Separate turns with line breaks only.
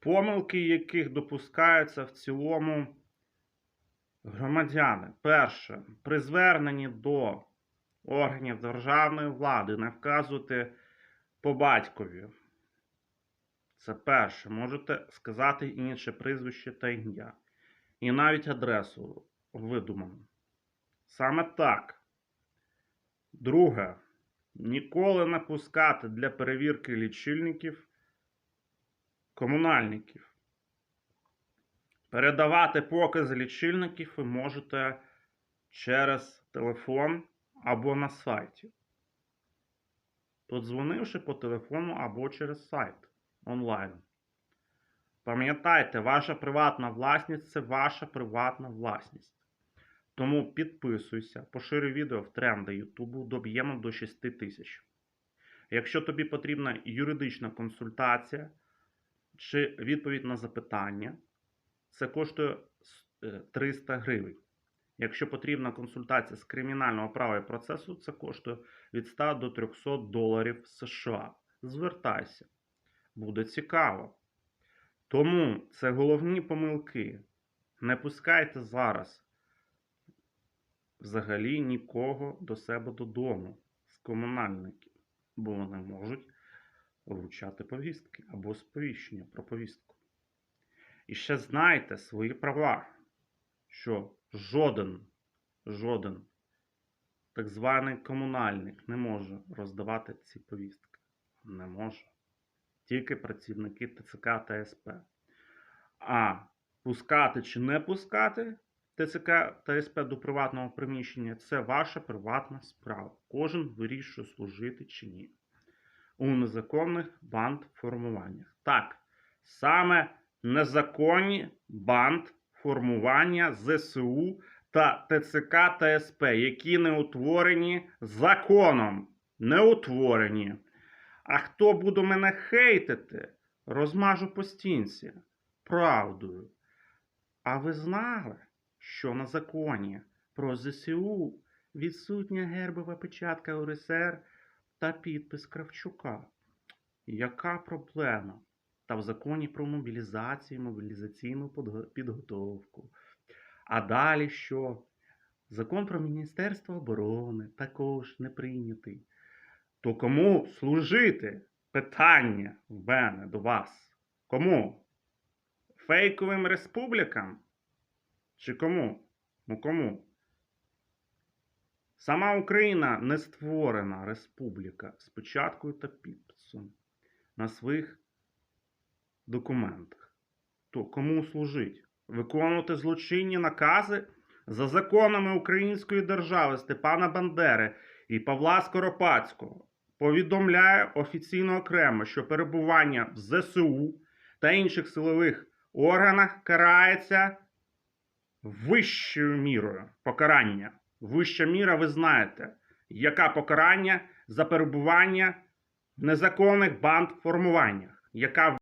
Помилки, яких допускаються в цілому громадяни. Перше, при зверненні до органів державної влади не вказувати по батькові. Це перше. Можете сказати інше прізвище та ім'я. І навіть адресу видуману. Саме так. Друге. Ніколи не пускати для перевірки лічильників комунальників. Передавати покази лічильників ви можете через телефон або на сайті. Подзвонивши по телефону або через сайт онлайн. Пам'ятайте, ваша приватна власність це ваша приватна власність. Тому підписуйся, поширюй відео в тренди Ютубу, доб'ємо до 6 тисяч. Якщо тобі потрібна юридична консультація чи відповідь на запитання, це коштує е, 300 гривень. Якщо потрібна консультація з кримінального права і процесу, це коштує від 100 до 300 доларів США. Звертайся, буде цікаво. Тому це головні помилки. Не пускайте зараз взагалі нікого до себе додому з комунальників, бо вони можуть вручати повістки або сповіщення про повістку. І ще знайте свої права, що жоден, жоден так званий комунальник не може роздавати ці повістки. Не може. Тільки працівники ТЦК та СП. А пускати чи не пускати ТЦК та СП до приватного приміщення це ваша приватна справа. Кожен вирішує служити чи ні. У незаконних банд формуваннях. Так, саме незаконні банд формування ЗСУ та ТЦК та СП, які не утворені законом. Не утворені. А хто буде мене хейтити, розмажу по стінці. Правдою. А ви знали, що на законі про ЗСУ відсутня гербова печатка УРСР та підпис Кравчука? Яка проблема? Та в законі про мобілізацію, мобілізаційну підготовку. А далі що? Закон про Міністерство оборони також не прийнятий. То кому служити? Питання в мене до вас. Кому? Фейковим республікам? Чи кому? Ну кому? Сама Україна не створена республіка з початкою та підписом на своїх документах. То кому служить? Виконувати злочинні накази за законами Української держави Степана Бандери і Павла Скоропадського. Повідомляє офіційно окремо, що перебування в ЗСУ та інших силових органах карається вищою мірою покарання. Вища міра, ви знаєте, яка покарання за перебування в незаконних банд формуваннях, яка